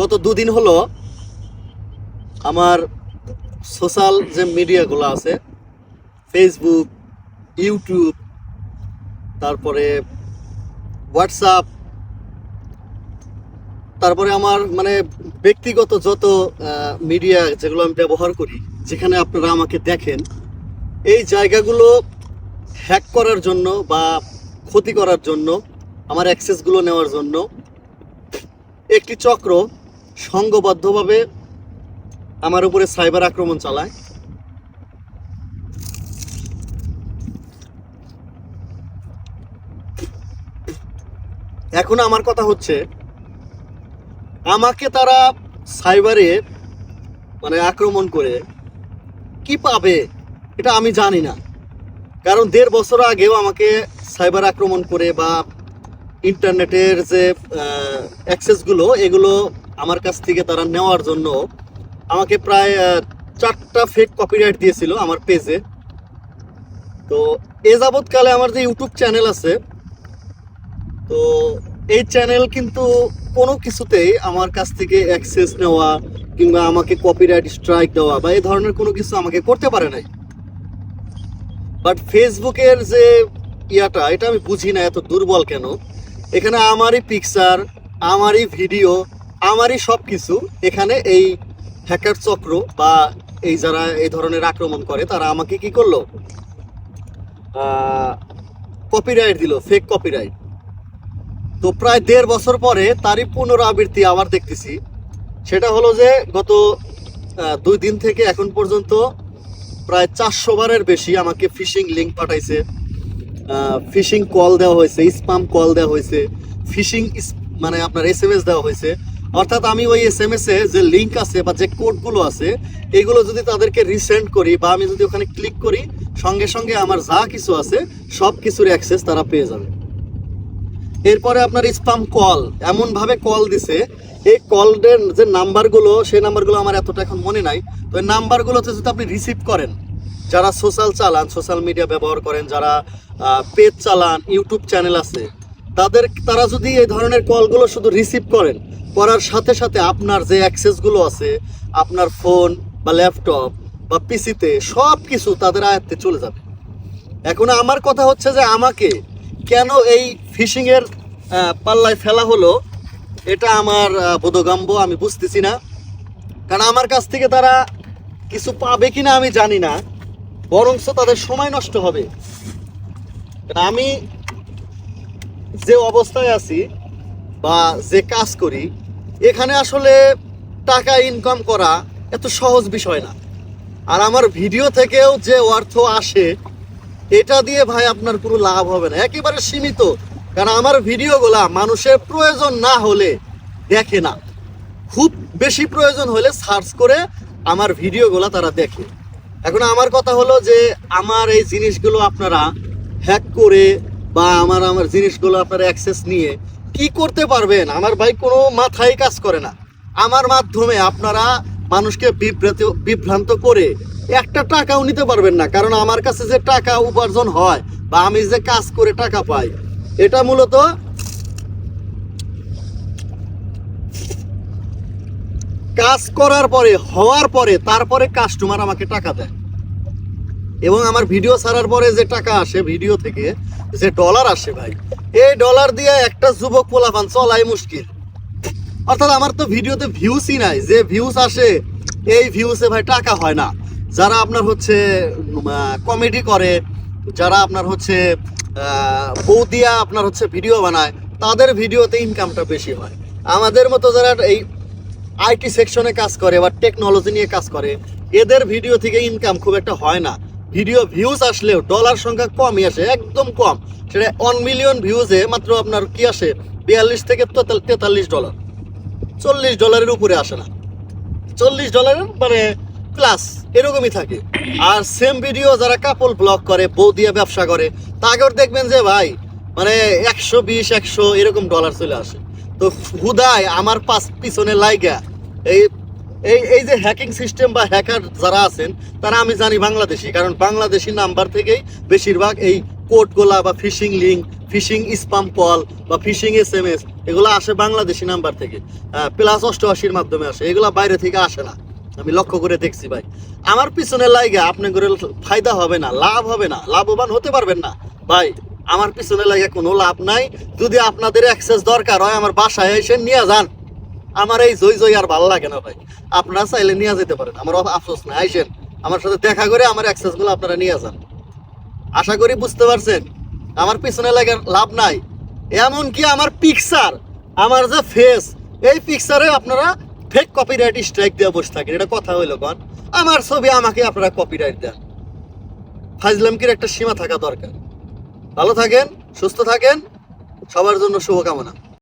গত দুদিন হলো আমার সোশ্যাল যে মিডিয়াগুলো আছে ফেসবুক ইউটিউব তারপরে হোয়াটসঅ্যাপ তারপরে আমার মানে ব্যক্তিগত যত মিডিয়া যেগুলো আমি ব্যবহার করি, যেখানে আপনারা আমাকে দেখেন, এই জায়গাগুলো হ্যাক করার জন্য বা ক্ষতি করার জন্য, আমার অ্যাক্সেসগুলো নেওয়ার জন্য একটি চক্র সংঘবদ্ধভাবে আমার উপরে সাইবার আক্রমণ চালায়। এখন আমার কথা হচ্ছে, আমাকে তারা সাইবারে মানে আক্রমণ করে কি পাবে এটা আমি জানি না। কারণ দেড় বছর আগেও আমাকে সাইবার আক্রমণ করে বা ইন্টারনেটের যে অ্যাক্সেসগুলো এগুলো আমার কাছ থেকে তারা নেওয়ার জন্য আমাকে প্রায় চারটা ফেক কপিরাইট দিয়েছিল আমার পেজে তো এ যাবৎকালে আমার যে ইউটিউব চ্যানেল আছে, তো এই চ্যানেল কিন্তু কোনো কিছুতেই আমার কাছ থেকে অ্যাক্সেস নেওয়া কিংবা আমাকে কপিরাইট স্ট্রাইক দেওয়া বা এই ধরনের কোনো কিছু আমাকে করতে পারে নাই। বাট ফেসবুকের যে ইয়াটা, এটা আমি বুঝি না এত দুর্বল কেন। এখানে আমারই পিকচার আমারই ভিডিও আমারই সব কিছু এখানে এই হ্যাকার চক্র বা এই যারা এই ধরনের আক্রমণ করে, তারা আমাকে কি করল? কপিরাইট দিল ফেক কপিরাইট তো প্রায় দেড় বছর পরে তারই পুনরাবৃত্তি আবার দেখতেছি। সেটা হলো যে গত দুই দিন থেকে এখন পর্যন্ত প্রায় চারশো বারের বেশি আমাকে ফিশিং লিঙ্ক পাঠাইছে। ফিশিং কল দেওয়া হয়েছে স্পাম কল দেওয়া হয়েছে ফিশিং মানে আপনার এস এম এস দেওয়া হয়েছে। অর্থাৎ আমি ওই এস এম এস এ যে লিঙ্ক আছে বা যে কোডগুলো আছে, এগুলো যদি তাদেরকে রিসেন্ড করি বা আমি যদি ওখানে ক্লিক করি, সঙ্গে সঙ্গে আমার যা কিছু আছে, সব কিছুর অ্যাক্সেস তারা পেয়ে যাবে। এরপরে আপনার স্পাম কল এমন ভাবে কল দিছে, এই কলের যে নাম্বারগুলো সেই নাম্বারগুলো আমার এতটা এখন মনে নাই, তো এই নাম্বারগুলোতে যদি আপনি রিসিভ করেন, যারা সোশ্যাল চালান সোশ্যাল মিডিয়া ব্যবহার করেন, যারা পেজ চালান ইউটিউব চ্যানেল আছে, তাদের, তারা যদি এই ধরনের কলগুলো শুধু রিসিভ করেন করার সাথে সাথে আপনার যে অ্যাক্সেসগুলো আছে, আপনার ফোন বা ল্যাপটপ বা পিসিতে সব কিছু তাদের আয়ত্তে চলে যাবে। এখন আমার কথা হচ্ছে যে আমাকে কেন এই ফিশিং এর পাল্লায় ফেলা হলো, এটা আমার বোধগম্য, আমি বুঝতেছি না। কারণ আমার কাছ থেকে তারা কিছু পাবে কিনা আমি জানি না, বরঞ্চ তাদের সময় নষ্ট হবে। আমি যে অবস্থায় আছি বা যে কাজ করি এখানে আসলে টাকা ইনকাম করা এত সহজ বিষয় না। আর আমার ভিডিও থেকেও যে অর্থ আসে, এটা দিয়ে ভাই আপনার কোনো লাভ হবে না। একেবারে সীমিত। কারণ আমার ভিডিওগুলা মানুষের প্রয়োজন না হলে দেখে না। খুব বেশি প্রয়োজন হলে সার্চ করে আমার ভিডিওগুলা তারা দেখে। এখন আমার কথা হলো যে, আমার এই জিনিসগুলো আপনারা হ্যাক করে বা আমার আমার জিনিসগুলো আপনারা অ্যাক্সেস নিয়ে কি করতে পারবেন? আমার ভাই কোনো মাথায় কাজ করে না। আমার মাধ্যমে আপনারা মানুষকে বিভ্রান্ত বিভ্রান্ত করে একটা টাকাও নিতে পারবেন না। কারণ আমার কাছে যে টাকা উপার্জন হয় বা আমি যে কাজ করে টাকা পাই, এটা মূলত কাজ করার পরে, হওয়ার পরে, তারপরে কাস্টমার আমাকে টাকা দেয়। এবং আমার ভিডিও ছাড়ার পরে যে টাকা আসে, ভিডিও থেকে যে ডলার আসে ভাই, এই ডলার দিয়ে একটা যুবক পোলাপান চলাই মুশকিল। অর্থাৎ আমার তো ভিডিওতে ভিউসই নাই, যে ভিউস আসে, এই ভিউসে ভাই টাকা হয় না। যারা আপনার হচ্ছে কমেডি করে, যারা আপনার হচ্ছে বউ দিয়া আপনার হচ্ছে ভিডিও বানায়, তাদের ভিডিওতে ইনকামটা বেশি হয়। আমাদের মতো যারা এই আইটি সেকশনে কাজ করে বা টেকনোলজি নিয়ে কাজ করে, এদের ভিডিও থেকে ইনকাম খুব একটা হয় না। ভিডিও ভিউজ আসলেও ডলার সংখ্যা কমই আসে, একদম কম। সেটা ওয়ান মিলিয়ন ভিউজে মাত্র আপনার কি আসে? বিয়াল্লিশ থেকে তেতাল্লিশ ডলার চল্লিশ ডলারের উপরে আসে না। চল্লিশ ডলারের মানে প্লাস এরকমই থাকে। আর সেম ভিডিও যারা কাপল ব্লগ করে, বউ দিয়ে ব্যবসা করে তাগর দেখবেন যে ভাই মানে একশো বিশ, একশো এরকম ডলার চলে আসে। তো হুদায় আমার পাশ পিছনে লাইগা, এই এই এই যে হ্যাকিং সিস্টেম বা হ্যাকার যারা আছেন, তারা আমি জানি বাংলাদেশি, কারণ বাংলাদেশি নাম্বার থেকেই বেশিরভাগ এই কোডগুলা বা phishing link phishing spam call বা ফিশিং এস এম এস এগুলো আসে বাংলাদেশি নাম্বার থেকে। প্লাস অষ্টআশির মাধ্যমে আসে, এগুলা বাইরে থেকে আসে না। আমি লক্ষ্য করে দেখছি ভাই। আমার পিছনে লাইগা আপনি করে ফায়দা হবে না, লাভ হবে না, লাভবান হতে পারবেন না। ভাই, আমার পিছনে লাগে কোনো লাভ নাই। যদি আপনাদের অ্যাক্সেস দরকার হয়, আমার বাসায় এসে নিয়ে যান। আমার এই জয় জয় আর ভালো লাগে না ভাই। আপনারা চাইলে নিয়ে যেতে পারেন। আমার আফসোস না আইসেন। আমার সাথে দেখা করে আমার অ্যাক্সেসগুলো আপনারা নিয়ে যান। আশা করি বুঝতে পারছেন, আমার পিছনে লাগে লাভ নাই। এমন কি আমার পিকচার আমার যে ফেস এই পিকচারে আপনারা ফেক কপিরাইট স্ট্রাইক দিয়ে বসে থাকেন। এটা কথা হইল, কন। আমার ছবি আমাকে আপনারা কপিরাইট দেন। ফাজলামকির একটা সীমা থাকা দরকার। ভালো থাকেন, সুস্থ থাকেন। সবার জন্য শুভকামনা।